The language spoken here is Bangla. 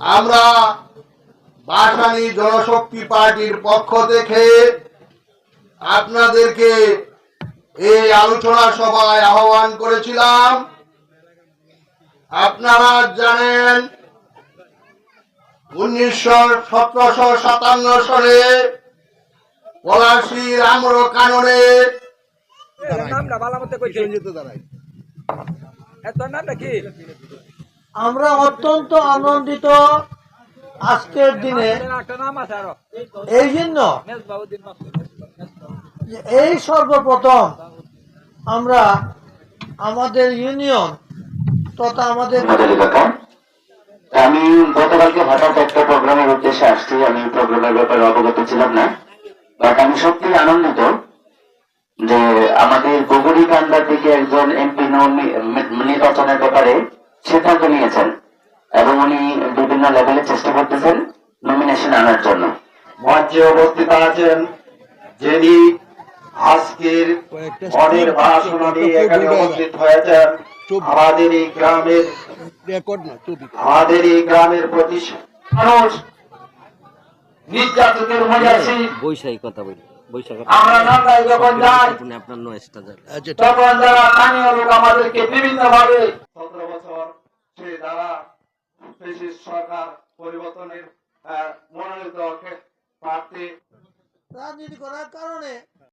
আমরা বাসানি জনশক্তি পার্টির পক্ষ থেকে আপনাদেরকে এই আলোচনা সভায় আহ্বান করেছিলাম। আপনারা জানেন উনিশশো সতেরোশো সাতান্ন সালে পলাশির আম্র কাননে নামটা ভালো মতো কইছে। এত নামটা কি? আমরা অত্যন্ত আনন্দিত আজকের দিনে। এই জন্য এই সর্বপ্রথম আমরা আমাদের ইউনিয়ন তথা আমাদের আমি গতকালকে হঠাৎ একটা প্রোগ্রামের উদ্দেশ্যে আসছি। আমি প্রোগ্রামের ব্যাপারে অবগত ছিলাম না। বাট আমি সত্যি আনন্দিত যে আমাদের বগুড়ি কান্দার দিকে একজন এমপি নির্বাচনের ব্যাপারে সিদ্ধান্ত নিয়েছেন এবং উনি বিভিন্ন লেভেলে চেষ্টা করতেছেন নমিনেশন আনার জন্য। মঞ্চে উপস্থিত আছেন যিনি আজকের বাসনা নিয়ে এখানে উপস্থিত হয়েছেন। আমাদের এই গ্রামের আমাদের এই গ্রামের প্রতি মানুষ নির্যাতনের মধ্যে আছি বৈশাখী কথা বলি আমরা নান্দায় যখন যাই আপনি আপনার নয়েজটা যান তখন যারা স্থানীয় লোক আমাদেরকে বিভিন্ন ভাবে ব্রিটিশ সরকার পরিবর্তনের মনোনীত প্রার্থী রাজনীতি করার কারণে